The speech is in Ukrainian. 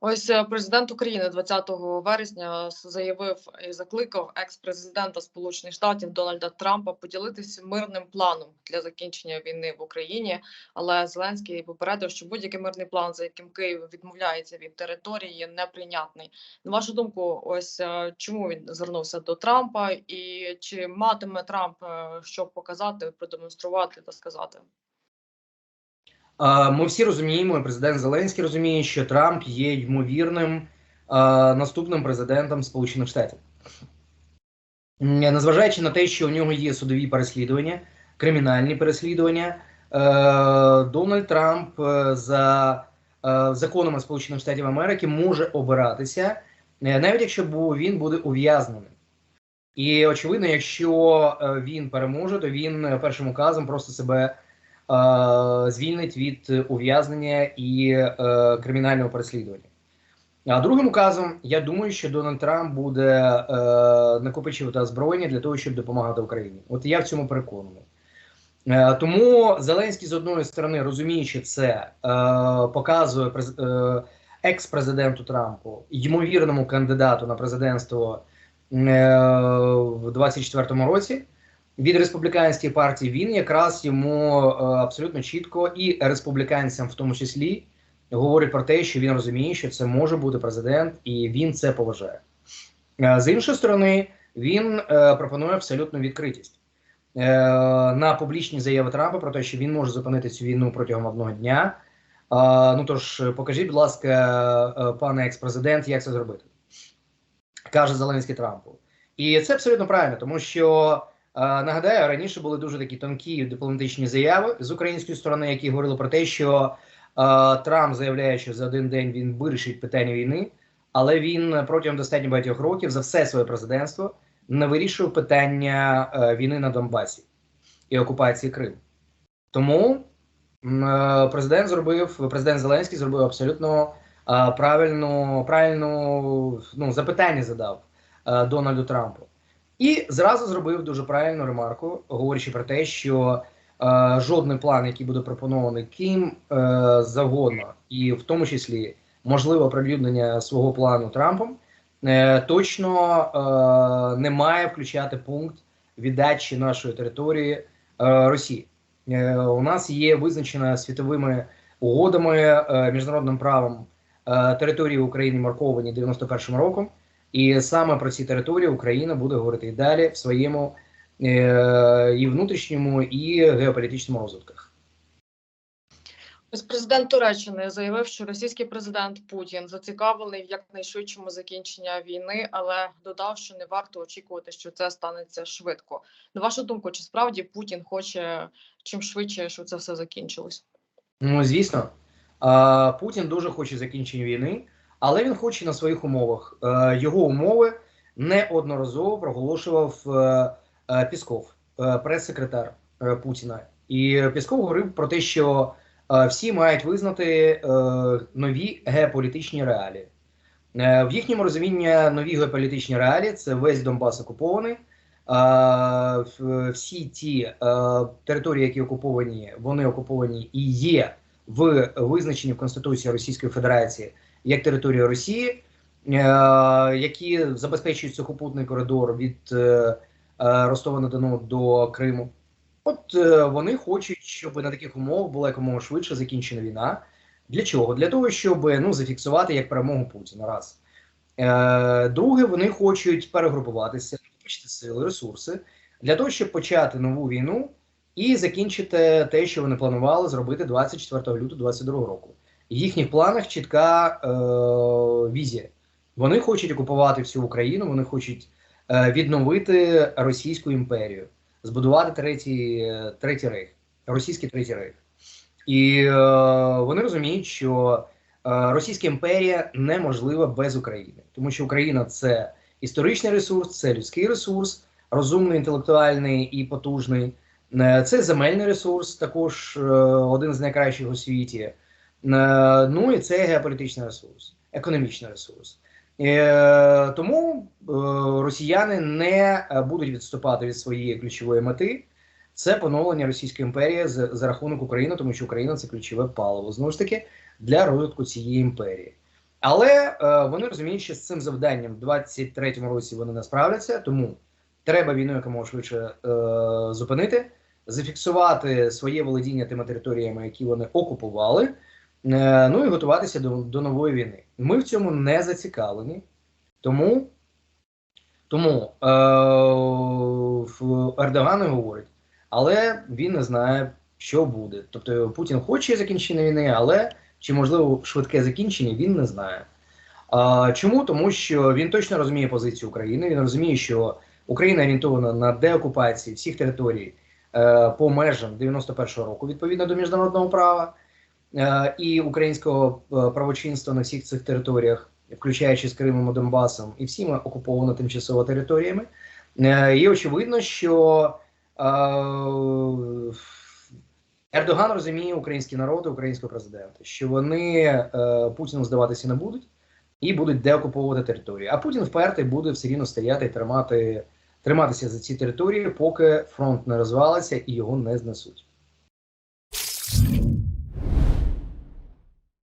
Ось е, президент України 20 вересня заявив і закликав екс-президента Сполучених Штатів Дональда Трампа поділитися мирним планом для закінчення війни в Україні. Але Зеленський попередив, що будь-який мирний план, за яким Київ відмовляється від території, є неприйнятний. На вашу думку, ось е, чому він звернувся до Трампа, і чи матиме Трамп е, що показати, продемонструвати та сказати? Ми всі розуміємо, і президент Зеленський розуміє, що Трамп є ймовірним наступним президентом Сполучених Штатів. Незважаючи на те, що у нього є судові переслідування, кримінальні переслідування, е, Дональд Трамп е, за е, законами Сполучених Штатів Америки може обиратися, навіть якщо він буде ув'язнений. І очевидно, якщо він переможе, то він першим указом просто себе звільнить від ув'язнення і е, кримінального переслідування. А другим указом, я думаю, що Дональд Трамп буде е, накопичувати озброєння для того, щоб допомагати Україні. От я в цьому переконаний. Е, тому Зеленський з одної сторони, розуміючи це, е, показує е, екс-президенту Трампу, ймовірному кандидату на президентство е, в 24-му році від республіканської партії. Він якраз йому е, абсолютно чітко і республіканцям, в тому числі, говорить про те, що він розуміє, що це може бути президент, і він це поважає. Е, З іншої сторони, він е, пропонує абсолютну відкритість на публічні заяви Трампа про те, що він може зупинити цю війну протягом одного дня. Ну тож, покажіть, будь ласка, пане екс-президент, як це зробити, каже Зеленський Трампу. І це абсолютно правильно, тому що нагадаю, раніше були дуже такі тонкі дипломатичні заяви з української сторони, які говорили про те, що Трамп заявляє, що за один день він вирішить питання війни, але він протягом достатньо багатьох років за все своє президентство не вирішив питання е, війни на Донбасі і окупації Криму. Тому е, президент зробив, президент Зеленський зробив абсолютно е, правильну, правильну ну, запитання задав Дональду Трампу. І зразу зробив дуже правильну ремарку, говорячи про те, що е, жодний план, який буде пропонований ким е, завгодно, і в тому числі можливе оприлюднення свого плану Трампом, е, точно е, не має включати пункт віддачі нашої території е, Росії. Е, у нас є визначена світовими угодами, е, міжнародним правом е, території України марковані 91 роком. І саме про ці території Україна буде говорити і далі в своєму е, і внутрішньому, і геополітичному розвитках. Президент Туреччини заявив, що російський президент Путін зацікавлений в якнайшвидшому закінченні війни, але додав, що не варто очікувати, що це станеться швидко. На вашу думку, чи справді Путін хоче чим швидше, щоб це все закінчилось? Ну, звісно, Путін дуже хоче закінчення війни, але він хоче на своїх умовах. Е, Його умови неодноразово проголошував е, е, Пісков, прес-секретар Путіна. І Пісков говорив про те, що всі мають визнати нові геополітичні реалії. В їхньому розумінні нові геополітичні реалії це весь Донбас окупований. Всі ті території, які окуповані, вони окуповані і є в визначенні в Конституції Російської Федерації як територія Росії, е, які забезпечують сухопутний коридор від е, е, Ростова на Дону до Криму. От вони хочуть, щоб на таких умовах була якомога швидше закінчена війна. Для чого? Для того, щоб ну, зафіксувати як перемогу Путіна. Раз. Друге, вони хочуть перегрупуватися, накопичити сили, ресурси для того, щоб почати нову війну і закінчити те, що вони планували зробити 24 лютого 2022 року. В їхніх планах чітка е, візія. Вони хочуть окупувати всю Україну, вони хочуть е, відновити Російську імперію, збудувати третій, е, третій рейх, російський третій рейх. І е, вони розуміють, що е, Російська імперія неможлива без України, тому що Україна це історичний ресурс, це людський ресурс, розумний, інтелектуальний і потужний. Е, Це земельний ресурс, також е, один з найкращих у світі. Е, Ну і це геополітичний ресурс, економічний ресурс. Е, Тому е, росіяни не будуть відступати від своєї ключової мети. Це поновлення Російської імперії за, за рахунок України, тому що Україна це ключове паливо знову ж таки для розвитку цієї імперії. Але е, вони розуміють, що з цим завданням в 23-му році вони не справляться, тому треба війну якомога швидше е, зупинити, зафіксувати своє володіння тими територіями, які вони окупували, ну і готуватися до, до нової війни. Ми в цьому не зацікавлені, тому, тому е, Ердоган говорить, але він не знає, що буде. Тобто Путін хоче закінчення війни, але чи можливо швидке закінчення, він не знає. А, чому? Тому що він точно розуміє позицію України. Він розуміє, що Україна орієнтована на деокупації всіх територій е, по межам 91-го року відповідно до міжнародного права е, і українського е, правочинства на всіх цих територіях, включаючи з Кримом і Донбасом, і всіма окуповано тимчасово територіями. Е, і очевидно, що е, Ердоган розуміє український народ і українського президента, що вони е, Путіну здаватися не будуть і будуть деокуповувати території. А Путін впертий буде все рівно стояти і тримати, триматися за ці території, поки фронт не розвалиться і його не знесуть.